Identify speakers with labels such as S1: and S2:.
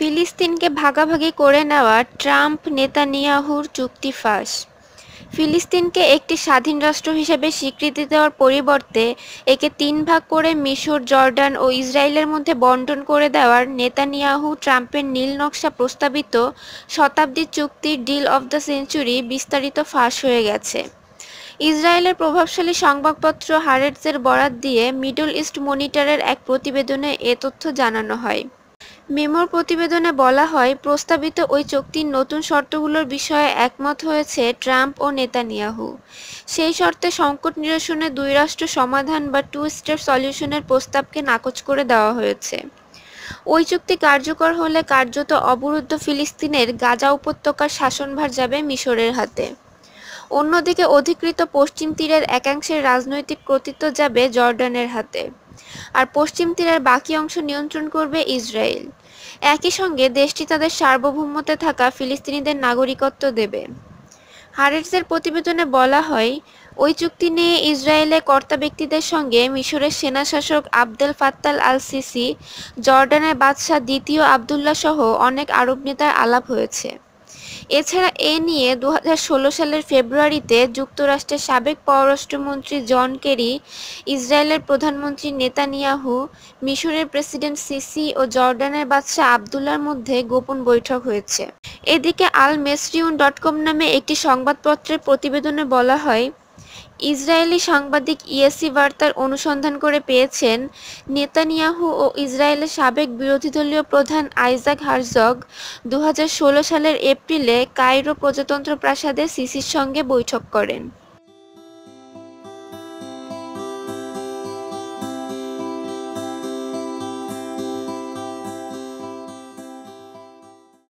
S1: ফিলিস্তিনকে ভাগাভাগি করে নেওয়া ট্রাম্প, নেতানিয়াহুর চুক্তি ফাঁস। ফিলিস্তিনকে একটি স্বাধীন রাষ্ট্র হিসেবে স্বীকৃতি দেওয়ার পরিবর্তে একে তিন ভাগ করে মিশর, জর্ডান ও ইসরায়েলের মধ্যে বন্টন করে দেওয়ার নেতানিয়াহু ট্রাম্পের নীল নকশা প্রস্তাবিত শতাব্দী চুক্তির ডিল অফ দ্য সেঞ্চুরি বিস্তারিত ফাঁস হয়ে গেছে। ইসরায়েলের প্রভাবশালী সংবাদপত্র হারেটসের বরাত দিয়ে মিডল ইস্ট মনিটরের এক প্রতিবেদনে এ তথ্য জানানো হয়। মেমোর প্রতিবেদনে বলা হয়, প্রস্তাবিত ওই চুক্তির নতুন শর্তগুলোর বিষয়ে একমত হয়েছে ট্রাম্প ও নেতানিয়াহু। সেই শর্তে সংকট নিরসনে দুই রাষ্ট্র সমাধান বা টু স্টেপ সলিউশনের প্রস্তাবকে নাকচ করে দেওয়া হয়েছে। ওই চুক্তি কার্যকর হলে কার্যত অবরুদ্ধ ফিলিস্তিনের গাজা উপত্যকার শাসনভার যাবে মিশরের হাতে। অন্যদিকে অধিকৃত পশ্চিম তীরের একাংশের রাজনৈতিক কর্তৃত্ব যাবে জর্ডানের হাতে। আর পশ্চিম তীরের বাকি অংশ নিয়ন্ত্রণ করবে ইসরায়েল। একই সঙ্গে দেশটি তাদের সার্বভৌমতে থাকা ফিলিস্তিনিদের নাগরিকত্ব দেবে। হারেটসের প্রতিবেদনে বলা হয়, ওই চুক্তি নিয়ে ইসরায়েলে কর্তা ব্যক্তিদের সঙ্গে মিশরের সেনাশাসক আবদেল ফাত্তাল আল সিসি জর্ডানের বাদশাহ দ্বিতীয় আবদুল্লাহ সহ অনেক আরব নেতার আলাপ হয়েছে। এছাড়া এ নিয়ে দু হাজার ষোলো সালের ফেব্রুয়ারিতে যুক্তরাষ্ট্রের সাবেক পররাষ্ট্রমন্ত্রী জন কেরি, ইসরায়েলের প্রধানমন্ত্রী নেতানিয়াহু, মিশরের প্রেসিডেন্ট সিসি ও জর্ডানের বাদশাহ আবদুল্লার মধ্যে গোপন বৈঠক হয়েছে। এদিকে আল মেসরিউন ডট কম নামে একটি সংবাদপত্রের প্রতিবেদনে বলা হয় ইসরায়েলি সাংবাদিক ইয়েসি বার্তার অনুসন্ধান করে পেয়েছেন, নেতানিয়াহু ও ইসরায়েলের সাবেক বিরোধীদলীয় প্রধান আইজাক হারজগ দু হাজার ষোলো সালের এপ্রিলে কায়রো প্রজাতন্ত্র প্রাসাদে সিসির সঙ্গে বৈঠক করেন।